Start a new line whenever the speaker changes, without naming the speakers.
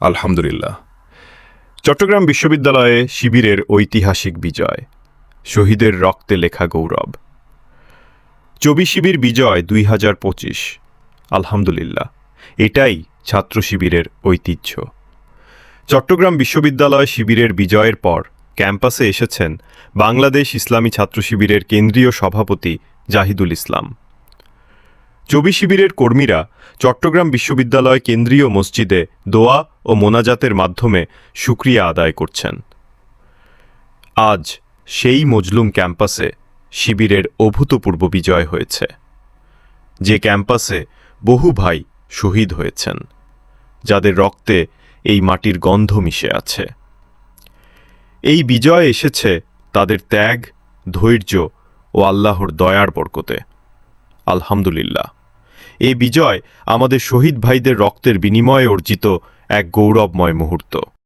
আলহামদুলিল্লাহ। চট্টগ্রাম বিশ্ববিদ্যালয়ে শিবিরের ঐতিহাসিক বিজয়, শহীদের রক্তে লেখা গৌরব। চবি শিবির বিজয় দুই হাজার পঁচিশ, আলহামদুলিল্লাহ, এটাই ছাত্র শিবিরের ঐতিহ্য। চট্টগ্রাম বিশ্ববিদ্যালয় শিবিরের বিজয়ের পর ক্যাম্পাসে এসেছেন বাংলাদেশ ইসলামী ছাত্র শিবিরের কেন্দ্রীয় সভাপতি জাহিদুল ইসলাম। চবি শিবিরের কর্মীরা চট্টগ্রাম বিশ্ববিদ্যালয় কেন্দ্রীয় মসজিদে দোয়া ও মোনাজাতের মাধ্যমে সুক্রিয়া আদায় করছেন। আজ সেই মজলুম ক্যাম্পাসে শিবিরের অভূতপূর্ব বিজয় হয়েছে। যে ক্যাম্পাসে বহু ভাই শহীদ হয়েছেন, যাদের রক্তে এই মাটির গন্ধ মিশে আছে। এই বিজয় এসেছে তাদের ত্যাগ, ধৈর্য ও আল্লাহর দয়ার বরকতে। আলহামদুলিল্লাহ। এই বিজয় আমাদের শহীদ ভাইদের রক্তের বিনিময়ে অর্জিত এক গৌরবময় মুহূর্ত।